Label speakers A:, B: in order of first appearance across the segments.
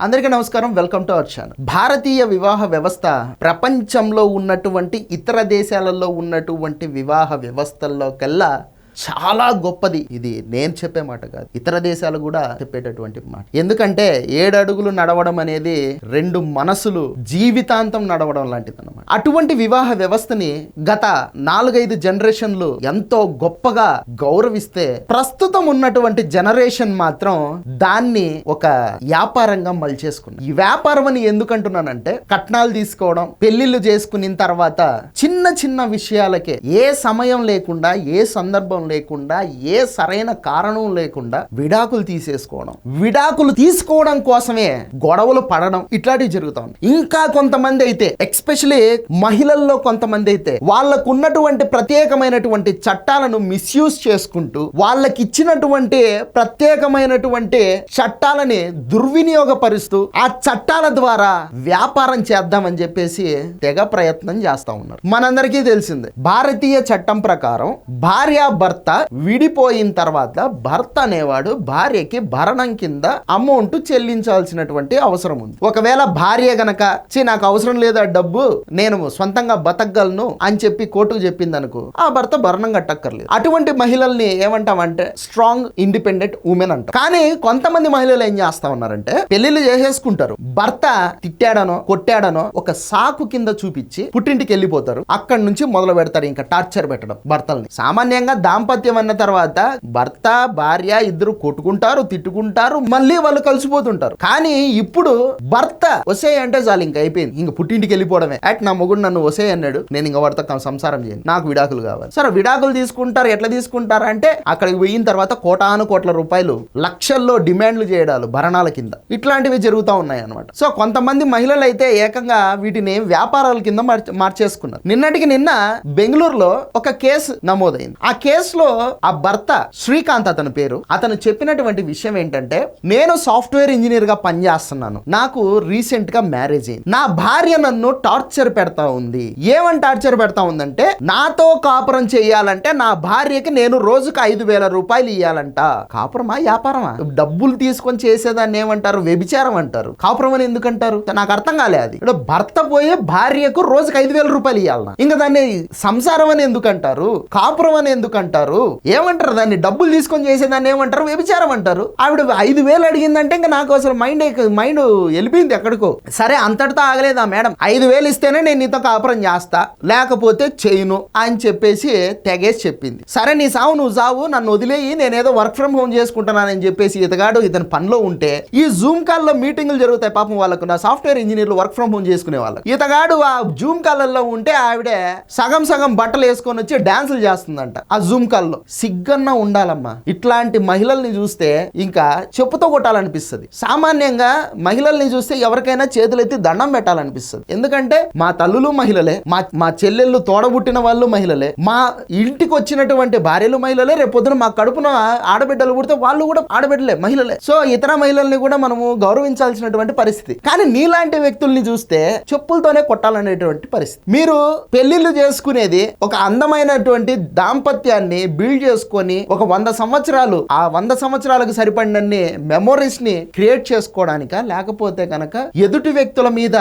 A: అందరికీ నమస్కారం welcome to our channel. భారతీయ వివాహ వ్యవస్థ ప్రపంచంలో ఉన్నటువంటి ఇతర దేశాలలో ఉన్నటువంటి వివాహ వ్యవస్థల్లో కల్లా చాలా గొప్పది. ఇది నేను చెప్పే మాట కాదు. ఇతర దేశాలు కూడా చెప్పేటటువంటి మాట. ఎందుకంటే ఏడు అడుగులు నడవడం అనేది రెండు మనసులు జీవితాంతం నడవడం లాంటిది అనమాట అటువంటి వివాహ వ్యవస్థని గత నాలుగైదు జనరేషన్లు ఎంతో గొప్పగా గౌరవిస్తే ప్రస్తుతం ఉన్నటువంటి జనరేషన్ మాత్రం దాన్ని ఒక వ్యాపారంగా మలిచేసుకున్నాం ఈ వ్యాపారం అని ఎందుకంటున్నానంటే కట్నాలు తీసుకోవడం పెళ్ళిళ్ళు చేసుకున్న తర్వాత చిన్న చిన్న విషయాలకే ఏ సమయం లేకుండా ఏ సందర్భం లేకుండా ఏ సరైన కారణం లేకుండా విడాకులు తీసేసుకోవడం. విడాకులు తీసుకోవడం కోసమే గొడవలు పడడం ఇట్లాంటివి జరుగుతా ఉంది ఇంకా కొంతమంది అయితే ఎక్స్పెషలీ మహిళల్లో కొంతమంది అయితే వాళ్ళకు ఉన్నటువంటి ప్రత్యేకమైనటువంటి చట్టాలను మిస్యూజ్ చేసుకుంటూ వాళ్ళకి ఇచ్చినటువంటి ప్రత్యేకమైనటువంటి చట్టాలని దుర్వినియోగపరుస్తూ ఆ చట్టాల ద్వారా వ్యాపారం చేద్దామని చెప్పేసి తెగ ప్రయత్నం చేస్తా ఉన్నారు. మనందరికీ తెలిసిందే భారతీయ చట్టం ప్రకారం భార్య భర్త విడిపోయిన తర్వాత భర్త అనేవాడు భార్యకి భరణం కింద అమౌంట్ చెల్లించాల్సినటువంటి అవసరం ఉంది. ఒకవేళ భార్య గనక చీ నాకు అవసరం లేదు ఆ డబ్బు నేను సొంతంగా బతకగలను అని చెప్పి కోర్టుకు చెప్పింది అనుకో ఆ భర్త భరణం కట్టక్కర్లేదు. అటువంటి మహిళల్ని ఏమంటామంటే స్ట్రాంగ్ ఇండిపెండెంట్ ఉమెన్ అంటాం. కానీ కొంతమంది మహిళలు ఏం చేస్తా ఉన్నారంటే పెళ్ళిళ్ళు చేసేసుకుంటారు. భర్త తిట్టాడనో కొట్టాడనో ఒక సాకు కింద చూపించి పుట్టింటికి వెళ్ళిపోతారు. అక్కడి నుంచి మొదలు పెడతారు ఇంకా టార్చర్ పెట్టడం భర్తల్ని. సామాన్యంగా దాంపత్య అన్న తర్వాత భర్త భార్య ఇద్దరు కొట్టుకుంటారు తిట్టుకుంటారు మళ్ళీ వాళ్ళు కలిసిపోతుంటారు. కానీ ఇప్పుడు భర్త వసే అంటే చాలు ఇంకా అయిపోయింది. ఇంక పుట్టింటికి వెళ్ళిపోవడమే. అట్ నా మొగుడు నన్ను వసే అన్నాడు. నేను ఇంకా వాడితో సంసారం చేయను. నాకు విడాకులు కావాలి. సరే విడాకులు తీసుకుంటారు. ఎట్లా తీసుకుంటారు అంటే అక్కడికి పోయిన తర్వాత కోటాను కోట్ల రూపాయలు లక్షల్లో డిమాండ్లు చేయడాలు భరణాల కింద. ఇట్లాంటివి జరుగుతూ ఉన్నాయి అనమాట సో కొంతమంది మహిళలు అయితే ఏకంగా వీటిని వ్యాపారాల కింద మార్చేసుకున్నారు. నిన్నటికి నిన్న బెంగళూరులో ఒక కేసు నమోదైంది. ఆ కేసు లో ఆ భర్త శ్రీకాంత్ అతని పేరు. అతను చెప్పినటువంటి విషయం ఏంటంటే నేను సాఫ్ట్వేర్ ఇంజనీర్గా పనిచేస్తున్నాను. నాకు రీసెంట్గా మ్యారేజ్ అయింది. నా భార్య నన్ను టార్చర్ పెడతా ఉంది. ఏమని టార్చర్ పెడతా ఉందంటే నాతో కాపురం చేయాలంటే నా భార్యకి నేను రోజుకు ఐదు వేల రూపాయలు ఇవ్వాలంట కాపురమా వ్యాపారమా? డబ్బులు తీసుకొని చేసేదాన్ని ఏమంటారు? వ్యభిచారం అంటారు. కాపురం అని ఎందుకంటారు? నాకు అర్థం కాలే అది. భర్త పోయి భార్యకు రోజుకు ఐదు వేల రూపాయలు ఇవ్వాలన్నా ఇంకా దాన్ని సంసారం అని ఎందుకంటారు? కాపురం అని ఎందుకంటారు? అంటారు ఏమంటారు దాన్ని? డబ్బులు తీసుకొని చేసేదాన్ని ఏమంటారు? వ్యభిచారం అంటారు. ఆవిడ ఐదు వేలు అడిగిందంటే ఇంకా నాకు అసలు మైండ్ మైండ్ వెళ్ళిపోయింది ఎక్కడికో. సరే అంతటితో ఆగలేదా మేడం? ఐదు వేలు ఇస్తేనే నేను నీతో కాపురం చేస్తా. లేకపోతే చేయను అని చెప్పేసి తెగేసి చెప్పింది. సరే నీ సావు నువ్వు సావు నన్ను వదిలేయి నేనేదో వర్క్ ఫ్రమ్ హోమ్ చేసుకుంటున్నానని చెప్పేసి ఇతగాడు ఇతని పనిలో ఉంటే ఈ జూమ్ కాల్లో మీటింగ్లు జరుగుతాయి పాపం వాళ్ళకు. నా సాఫ్ట్వేర్ ఇంజనీర్లు వర్క్ ఫ్రమ్ హోమ్ చేసుకునే వాళ్ళకి. ఇతగాడు ఆ జూమ్ కాలల్లో ఉంటే ఆవిడ సగం సగం బట్టలు వేసుకొని వచ్చి డాన్సులు చేస్తుందంట. ఆ జూమ్ కాల్లో సిగ్గన్నా ఉండాలమ్మా. ఇట్లాంటి మహిళల్ని చూస్తే ఇంకా చెప్పుతో కొట్టాలనిపిస్తుంది. సామాన్యంగా మహిళల్ని చూస్తే ఎవరికైనా చేతులెత్తి దండం పెట్టాలనిపిస్తుంది. ఎందుకంటే మా తల్లులు మహిళలే మా మా చెల్లెళ్ళు తోడబుట్టిన వాళ్ళు మహిళలే మా ఇంటికి వచ్చినటువంటి భార్యలు మహిళలే రేపొద్దున మా కడుపున ఆడబిడ్డలు పుడితే వాళ్ళు కూడా ఆడబిడ్డలే మహిళలే. సో ఇతర మహిళల్ని కూడా మనము గౌరవించాల్సినటువంటి పరిస్థితి. కానీ నీలాంటి వ్యక్తుల్ని చూస్తే చెప్పులతోనే కొట్టాలనేటువంటి పరిస్థితి. మీరు పెళ్ళిళ్ళు చేసుకునేది ఒక అందమైనటువంటి దాంపత్యాన్ని బిల్డ్ చేసుకొని ఒక వంద సంవత్సరాలు ఆ వంద సంవత్సరాలకు సరిపడినన్ని మెమోరీస్ని క్రియేట్ చేసుకోవడానిక? లేకపోతే కనుక ఎదుటి వ్యక్తుల మీద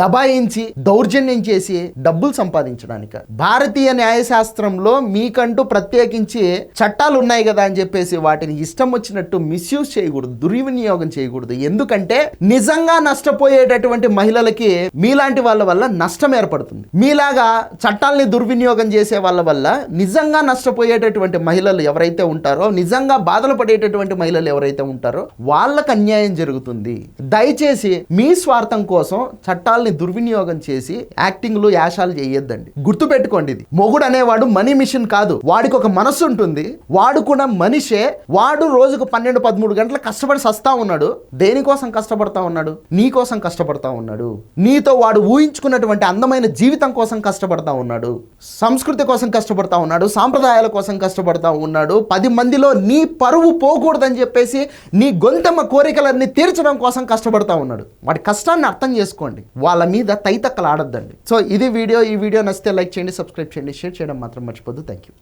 A: దబాయించి దౌర్జన్యం చేసి డబ్బులు సంపాదించడానిక? భారతీయ న్యాయశాస్త్రంలో మీకంటూ ప్రత్యేకించి చట్టాలు ఉన్నాయి కదా అని చెప్పేసి వాటిని ఇష్టం వచ్చినట్టు మిస్యూజ్ చేయకూడదు దుర్వినియోగం చేయకూడదు. ఎందుకంటే నిజంగా నష్టపోయేటటువంటి మహిళలకి మీలాంటి వాళ్ళ వల్ల నష్టం ఏర్పడుతుంది. మీలాగా చట్టాల్ని దుర్వినియోగం చేసే వాళ్ళ వల్ల నిజంగా నష్టపోయే పడేటటువంటి మహిళలు ఎవరైతే ఉంటారో నిజంగా బాధలు పడేటటువంటి మహిళలు ఎవరైతే ఉంటారో వాళ్ళకు అన్యాయం జరుగుతుంది. దయచేసి మీ స్వార్థం కోసం చట్టాల్ని దుర్వినియోగం చేసి యాక్టింగ్లు యాషాలు చేయొద్దండి. గుర్తుపెట్టుకోండి ఇది. మొగుడు అనేవాడు మనీ మిషన్ కాదు. వాడికి ఒక మనసు ఉంటుంది. వాడు కూడా మనిషే. వాడు రోజుకు పన్నెండు పదమూడు గంటలు కష్టపడి సస్తా ఉన్నాడు. దేనికోసం కష్టపడతా ఉన్నాడు? నీ కోసం కష్టపడతా ఉన్నాడు. నీతో వాడు ఊహించుకున్నటువంటి అందమైన జీవితం కోసం కష్టపడతా ఉన్నాడు. సంస్కృతి కోసం కష్టపడతా ఉన్నాడు. సాంప్రదాయాల కోసం కోసం కష్టపడతా ఉన్నాడు. పది మందిలో నీ పరువు పోకూడదని చెప్పేసి నీ గొంతమ్మ కోరికలన్నీ తీర్చడం కోసం కష్టపడతా ఉన్నాడు. వాడి కష్టాన్ని అర్థం చేసుకోండి. వాళ్ళ మీద తైతక్కలు ఆడద్దండి సో ఇది వీడియో. ఈ వీడియో నచ్చితే లైక్ చేయండి సబ్స్క్రైబ్ చేయండి షేర్ చేయడం మాత్రం మర్చిపోద్దు థ్యాంక్ యూ